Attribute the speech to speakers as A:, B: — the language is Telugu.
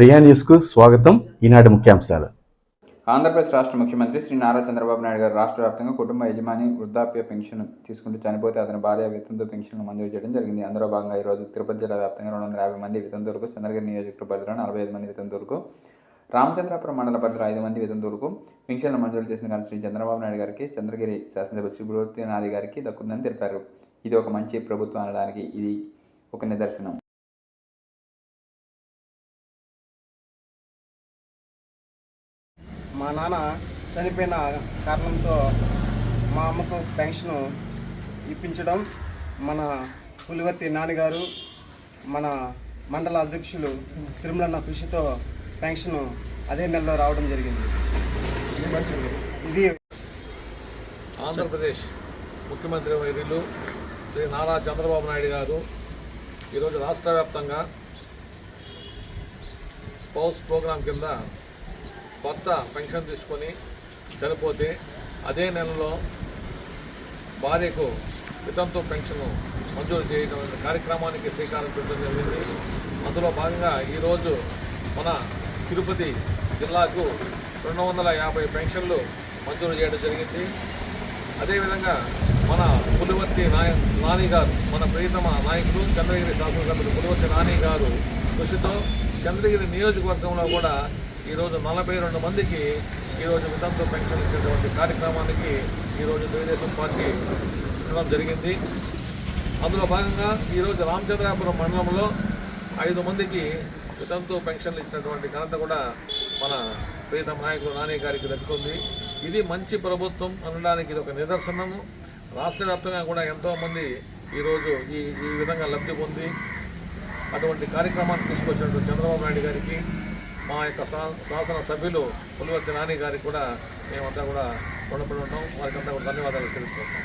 A: ప్రియా న్యూస్కు స్వాగతం. ఈనాటి ముఖ్యాంశాలు.
B: ఆంధ్రప్రదేశ్ రాష్ట్ర ముఖ్యమంత్రి శ్రీ నారా చంద్రబాబు నాయుడు గారు రాష్ట్ర వ్యాప్తంగా కుటుంబ యజమాని వృద్ధాప్య పెన్షన్ తీసుకుంటూ చనిపోతే అతని భార్య వితంతు పెన్షన్లు మంజూరు చేయడం జరిగింది. అందులో భాగంగా ఈరోజు తిరుపతి జిల్లా వ్యాప్తంగా రెండు వందల యాభై మంది వితంతులకు చంద్రగిరి నియోజకవర్గ పరిధిలో నలభై ఐదు మంది వితంతులకు రామచంద్రాపురం మండల పరిధిలో ఐదు మంది వితంతువులకు పెన్షన్లు మంజూరు చేసిన కానీ శ్రీ చంద్రబాబు నాయుడు గారికి చంద్రగిరి శాసనసభ శ్రీ నాది గారికి దక్కుందని తెలిపారు. ఇది ఒక మంచి ప్రభుత్వం అనడానికి ఇది ఒక నిదర్శనం.
C: మా నాన్న చనిపోయిన కారణంతో మా అమ్మకు పెన్షన్ ఇప్పించడం మన పులివర్తి నాన్నగారు మన మండల అధ్యక్షులు తిరుమలన్న కృషితో పెన్షన్ అదే నెలలో రావడం జరిగింది. ఇది
D: ఆంధ్రప్రదేశ్ ముఖ్యమంత్రి వైద్యులు శ్రీ నారా చంద్రబాబు నాయుడు గారు ఈరోజు రాష్ట్ర వ్యాప్తంగా స్పౌస్ ప్రోగ్రాం కింద కొత్త పెన్షన్ తీసుకొని చనిపోతే అదే నెలలో భార్యకు వితంతు పెన్షన్ మంజూరు చేయడం కార్యక్రమానికి శ్రీకారం చుట్టడం జరిగింది. అందులో భాగంగా ఈరోజు మన తిరుపతి జిల్లాకు రెండు వందల యాభై పెన్షన్లు మంజూరు చేయడం జరిగింది. అదేవిధంగా మన పులివర్తి నాయ నాని గారు మన ప్రియతమ నాయకుడు చంద్రగిరి శాసనసభ్యుడు పులివర్తి నాని గారు కృషితో చంద్రగిరి నియోజకవర్గంలో కూడా ఈరోజు నలభై రెండు మందికి ఈరోజు వితంతు పెన్షన్ ఇచ్చేటువంటి కార్యక్రమానికి ఈరోజు తెలుగుదేశం పార్టీ ఇవ్వడం జరిగింది. అందులో భాగంగా ఈరోజు రామచంద్రాపురం మండలంలో ఐదు మందికి వితంతు పెన్షన్లు ఇచ్చినటువంటి ఘనత కూడా మన ప్రీతం నాయకులు నాని గారికి దక్కుతుంది ఇది మంచి ప్రభుత్వం అనడానికి ఇది ఒక నిదర్శనము. రాష్ట్ర వ్యాప్తంగా కూడా ఎంతోమంది ఈరోజు ఈ ఈ విధంగా లబ్ధి పొంది అటువంటి కార్యక్రమాన్ని తీసుకొచ్చినటువంటి చంద్రబాబు నాయుడు గారికి మా యొక్క శాసన సభ్యులు పులివర్తి నాని గారికి కూడా మేమంతా కూడా రుణపడి ఉంటాం వారికి అంతా కూడా ధన్యవాదాలు తెలుపుకుంటాం